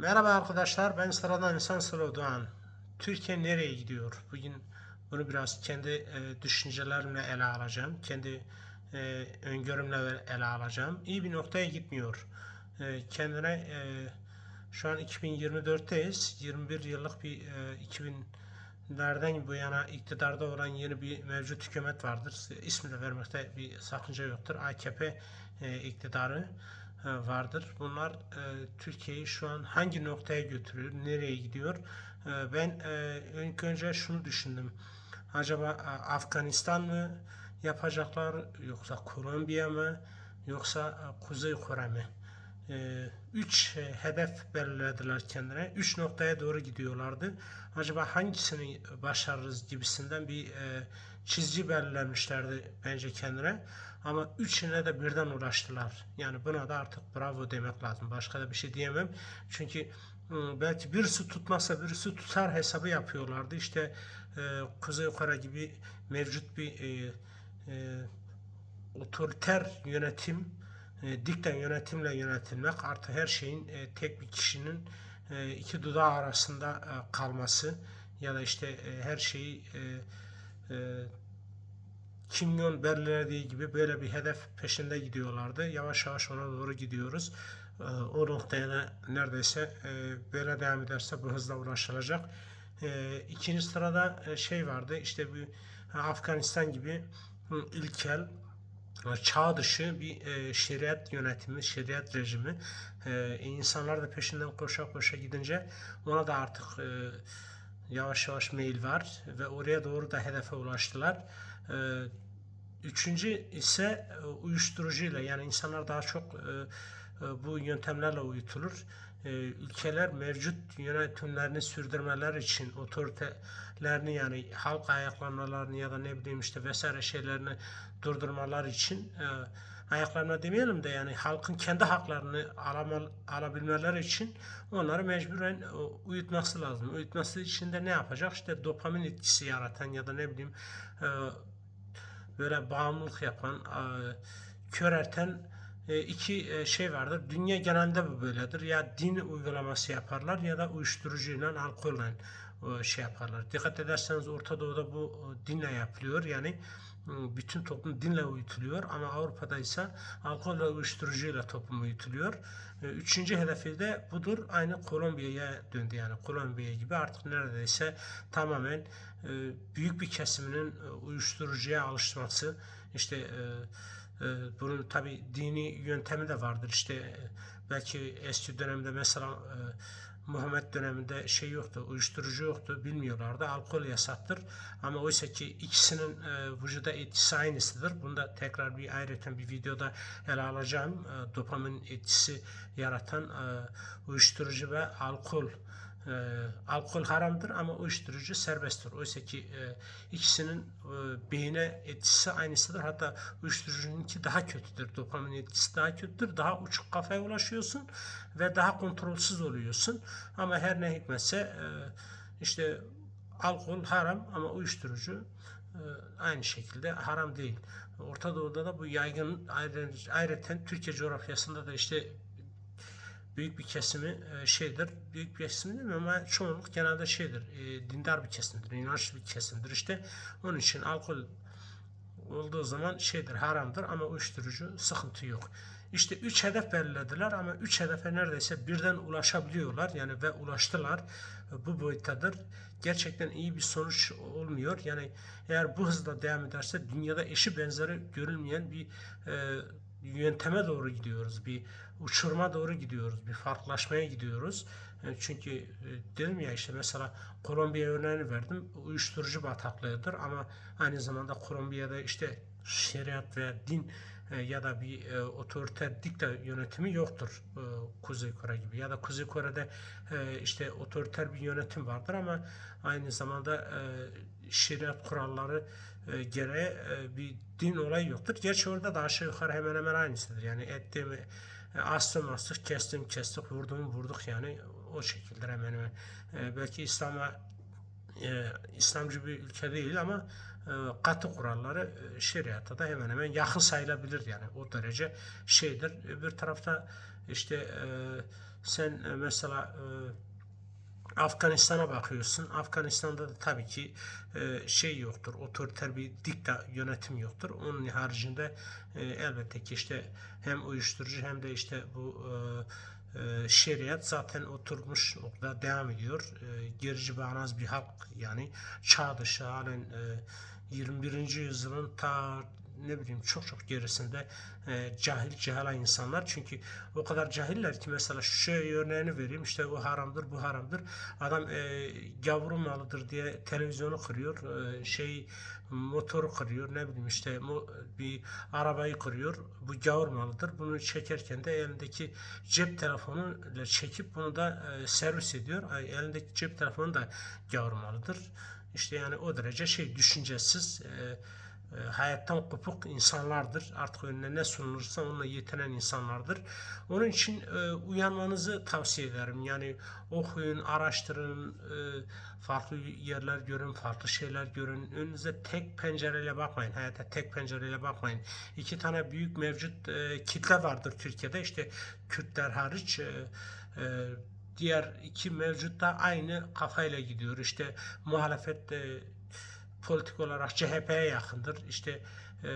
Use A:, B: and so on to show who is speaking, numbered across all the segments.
A: Merhaba arkadaşlar, ben sıradan insan Sıla Doğan. Türkiye nereye gidiyor? Bugün bunu biraz kendi e, düşüncelerimle ele alacağım. Kendi e, öngörümle ele alacağım. İyi bir noktaya gitmiyor. E, kendine e, şu an 2024'teyiz. 21 yıllık bir e, 2000'lerden bu yana iktidarda olan yeni bir mevcut hükümet vardır. İsmi de vermekte bir sakınca yoktur. AKP e, iktidarı vardır. Bunlar e, Türkiye'yi şu an hangi noktaya götürüyor, nereye gidiyor? E, ben e, ilk önce şunu düşündüm. Acaba e, Afganistan mı yapacaklar yoksa Kolombiya mı yoksa Kuzey Kore mi? E, üç e, hedef belirlediler kendine. Üç noktaya doğru gidiyorlardı. Acaba hangisini başarırız gibisinden bir e, çizgi belirlemişlerdi bence kendine. Ama üçüne de birden ulaştılar. Yani buna da artık bravo demek lazım. Başka da bir şey diyemem. Çünkü ıı, belki birisi tutmazsa birisi tutar hesabı yapıyorlardı. İşte e, Kuzey Kore gibi mevcut bir e, e, otoriter yönetim, e, dikten yönetimle yönetilmek artık her şeyin e, tek bir kişinin e, iki dudağı arasında e, kalması ya da işte e, her şeyi e, e, kimyon belirlediği gibi böyle bir hedef peşinde gidiyorlardı. Yavaş yavaş ona doğru gidiyoruz. E, o noktaya neredeyse e, böyle devam ederse bu hızla ulaşılacak. E, ikinci sırada e, şey vardı işte bir Afganistan gibi ilkel çağ dışı bir e, şeriat yönetimi, şeriat rejimi. E, insanlar da peşinden koşa koşa gidince ona da artık e, yavaş yavaş meyil var ve oraya doğru da hedefe ulaştılar. E, üçüncü ise e, uyuşturucuyla yani insanlar daha çok e, e, bu yöntemlerle uyutulur. E, ülkeler mevcut yönetimlerini sürdürmeler için otoritelerini yani halk ayaklanmalarını ya da ne bileyim işte vesaire şeylerini durdurmalar için e, ayaklanma demeyelim de yani halkın kendi haklarını alamal, alabilmeleri için onları mecburen e, uyutması lazım. Uyutması için de ne yapacak? İşte dopamin etkisi yaratan ya da ne bileyim e, böyle bağımlılık yapan, e, körerten e, iki e, şey vardır. Dünya genelde bu böyledir. Ya din uygulaması yaparlar ya da uyuşturucuyla, alkolle e, şey yaparlar. Dikkat ederseniz Orta Doğu'da bu e, dinle yapılıyor. Yani e, bütün toplum dinle uyutuluyor ama Avrupa'da ise alkol ve uyuşturucuyla toplum uyutuluyor. E, Üçüncü hedefi de budur. Aynı Kolombiya'ya döndü yani Kolombiya gibi artık neredeyse tamamen e, büyük bir kesiminin e, uyuşturucuya alışması işte e, e, bunun tabi dini yöntemi de vardır. İşte e, belki eski dönemde mesela e, Muhammed döneminde şey yoktu, uyuşturucu yoktu, bilmiyorlardı. Alkol yasaktır. Ama oysa ki ikisinin e, vücuda etkisi aynısıdır. Bunu da tekrar bir ayrıca bir videoda ele alacağım. E, dopamin etkisi yaratan uyuşturucu ve alkol e, alkol haramdır ama uyuşturucu serbesttir. Oysa ki e, ikisinin e, beyine etkisi aynısıdır. Hatta uyuşturucununki daha kötüdür. Dopamin etkisi daha kötüdür. Daha uçuk kafaya ulaşıyorsun ve daha kontrolsüz oluyorsun. Ama her ne hikmetse e, işte alkol haram ama uyuşturucu e, aynı şekilde haram değil. Orta Doğu'da da bu yaygın ayrıca, ayrıca Türkiye coğrafyasında da işte büyük bir kesimi e, şeydir. Büyük bir kesim değil mi ama çoğunluk genelde şeydir. E, dindar bir kesimdir. inançlı bir kesimdir işte. Onun için alkol olduğu zaman şeydir haramdır ama uyuşturucu sıkıntı yok. İşte üç hedef belirlediler ama üç hedefe neredeyse birden ulaşabiliyorlar yani ve ulaştılar. Bu boyuttadır. Gerçekten iyi bir sonuç olmuyor. Yani eğer bu hızla devam ederse dünyada eşi benzeri görülmeyen bir e, yönteme doğru gidiyoruz. Bir uçurma doğru gidiyoruz. Bir farklılaşmaya gidiyoruz. E, Çünkü e, dedim ya işte mesela Kolombiya örneğini verdim. Uyuşturucu bataklığıdır ama aynı zamanda Kolombiya'da işte şeriat veya din e, ya da bir e, otoriter dikta yönetimi yoktur Kuzey Kore gibi ya da Kuzey Kore'de e, işte otoriter bir yönetim vardır ama aynı zamanda şeriat kuralları e, gereği e, bir din olayı yoktur. Gerçi orada da aşağı yukarı hemen hemen aynısıdır. Yani ettiğimi e, astım astık, kestim kestik, vurdum vurduk yani o şekilde hemen hemen. E, belki İslam'a e, İslamcı bir ülke değil ama e, katı kuralları e, şeriata da hemen hemen yakın sayılabilir yani o derece şeydir. Öbür tarafta işte e, sen e, mesela e, Afganistan'a bakıyorsun. Afganistan'da da tabii ki e, şey yoktur. Otoriter bir dikta yönetim yoktur. Onun haricinde e, elbette ki işte hem uyuşturucu hem de işte bu e, e, şeriat zaten oturmuş orada devam ediyor. E, gerici bağnaz bir halk yani çağ dışı halen e, 21. yüzyılın ta ne bileyim çok çok gerisinde e, cahil cehala insanlar. Çünkü o kadar cahiller ki mesela şu şey örneğini vereyim işte o haramdır bu haramdır. Adam e, gavuru malıdır diye televizyonu kırıyor e, şey motoru kırıyor ne bileyim işte mo, bir arabayı kırıyor bu gavur malıdır. Bunu çekerken de elindeki cep telefonu ile çekip bunu da e, servis ediyor. Ay, elindeki cep telefonu da gavur malıdır. İşte yani o derece şey düşüncesiz e, hayattan kopuk insanlardır. Artık önüne ne sunulursa onunla yetinen insanlardır. Onun için e, uyanmanızı tavsiye ederim. Yani okuyun, araştırın, e, farklı yerler görün, farklı şeyler görün. Önünüze tek pencereyle bakmayın. Hayata tek pencereyle bakmayın. İki tane büyük mevcut e, kitle vardır Türkiye'de. İşte Kürtler hariç diğer iki mevcut da aynı kafayla gidiyor. İşte muhalefet politik olarak CHP'ye yakındır. İşte e,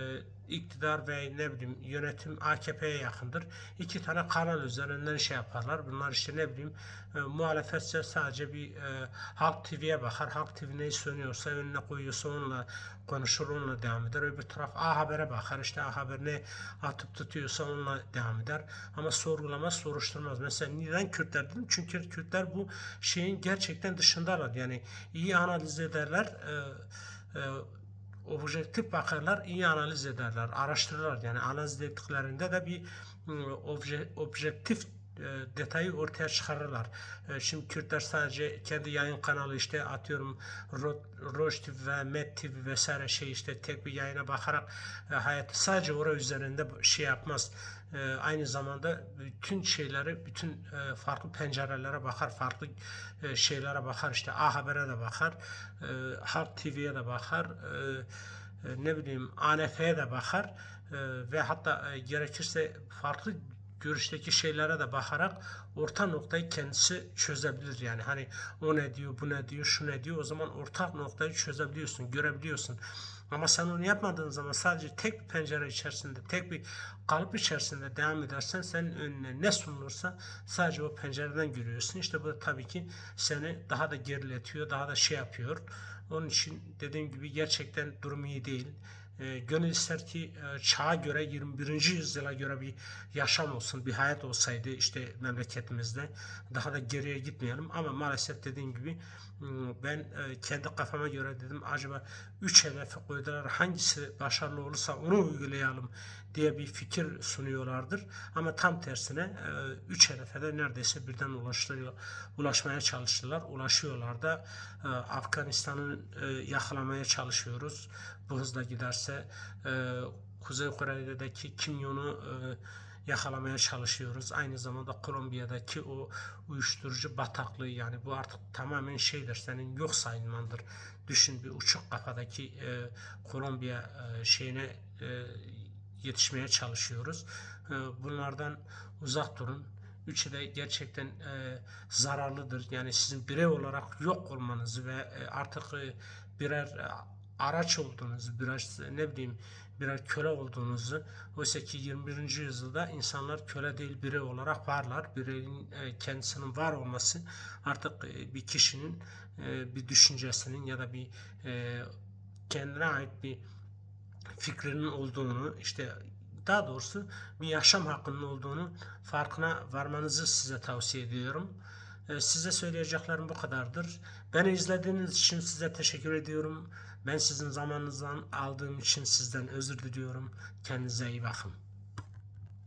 A: iktidar ve ne bileyim yönetim AKP'ye yakındır. İki tane kanal üzerinden şey yaparlar. Bunlar işte ne bileyim e, muhalefetse sadece bir e, Halk TV'ye bakar. Halk TV neyi söylüyorsa önüne koyuyorsa onunla konuşur onunla devam eder. Öbür taraf A Haber'e bakar. İşte A Haber ne atıp tutuyorsa onunla devam eder. Ama sorgulamaz, soruşturmaz. Mesela neden Kürtler dedim? Çünkü Kürtler bu şeyin gerçekten dışındalar. Yani iyi analiz ederler. E, e, objektif bakarlar, iyi analiz ederler, araştırırlar. Yani analiz ettiklerinde de bir ıı, obje, objektif detayı ortaya çıkarırlar. E, şimdi Kürtler sadece kendi yayın kanalı işte atıyorum Ro- Roj TV ve Met TV vesaire şey işte tek bir yayına bakarak e, hayatı sadece oraya üzerinde şey yapmaz. E, aynı zamanda bütün şeyleri, bütün e, farklı pencerelere bakar, farklı e, şeylere bakar. İşte A Haber'e de bakar, e, Halk TV'ye de bakar, e, e, ne bileyim ANF'ye de bakar e, ve hatta e, gerekirse farklı görüşteki şeylere de bakarak orta noktayı kendisi çözebilir. Yani hani o ne diyor, bu ne diyor, şu ne diyor. O zaman ortak noktayı çözebiliyorsun, görebiliyorsun. Ama sen onu yapmadığın zaman sadece tek bir pencere içerisinde, tek bir kalıp içerisinde devam edersen senin önüne ne sunulursa sadece o pencereden görüyorsun. İşte bu da tabii ki seni daha da geriletiyor, daha da şey yapıyor. Onun için dediğim gibi gerçekten durum iyi değil. E, gönül ister ki e, çağa göre 21. yüzyıla göre bir yaşam olsun, bir hayat olsaydı işte memleketimizde daha da geriye gitmeyelim ama maalesef dediğim gibi m, ben e, kendi kafama göre dedim acaba 3 hedefi koydular hangisi başarılı olursa onu uygulayalım diye bir fikir sunuyorlardır. Ama tam tersine 3 hedefe de neredeyse birden ulaştırıyor, ulaşmaya çalıştılar. Ulaşıyorlar da e, Afganistan'ı e, yakalamaya çalışıyoruz. Bu hızla giderse e, Kuzey Kore'deki Kim Jong'u e, yakalamaya çalışıyoruz. Aynı zamanda Kolombiya'daki o uyuşturucu bataklığı yani bu artık tamamen şeydir senin yok sayılmandır. Düşün bir uçuk kafadaki e, Kolombiya e, şeyine e, yetişmeye çalışıyoruz. E, bunlardan uzak durun. Üçü de gerçekten e, zararlıdır. Yani sizin birey olarak yok olmanızı ve e, artık e, birer araç olduğunuzu, biraz ne bileyim birer köle olduğunuzu oysa ki 21. yüzyılda insanlar köle değil birey olarak varlar. Bireyin kendisinin var olması artık bir kişinin e, bir düşüncesinin ya da bir e, kendine ait bir fikrinin olduğunu işte daha doğrusu bir yaşam hakkının olduğunu farkına varmanızı size tavsiye ediyorum. Ee, Size söyleyeceklerim bu kadardır. Beni izlediğiniz için size teşekkür ediyorum. Ben sizin zamanınızdan aldığım için sizden özür diliyorum. Kendinize iyi bakın.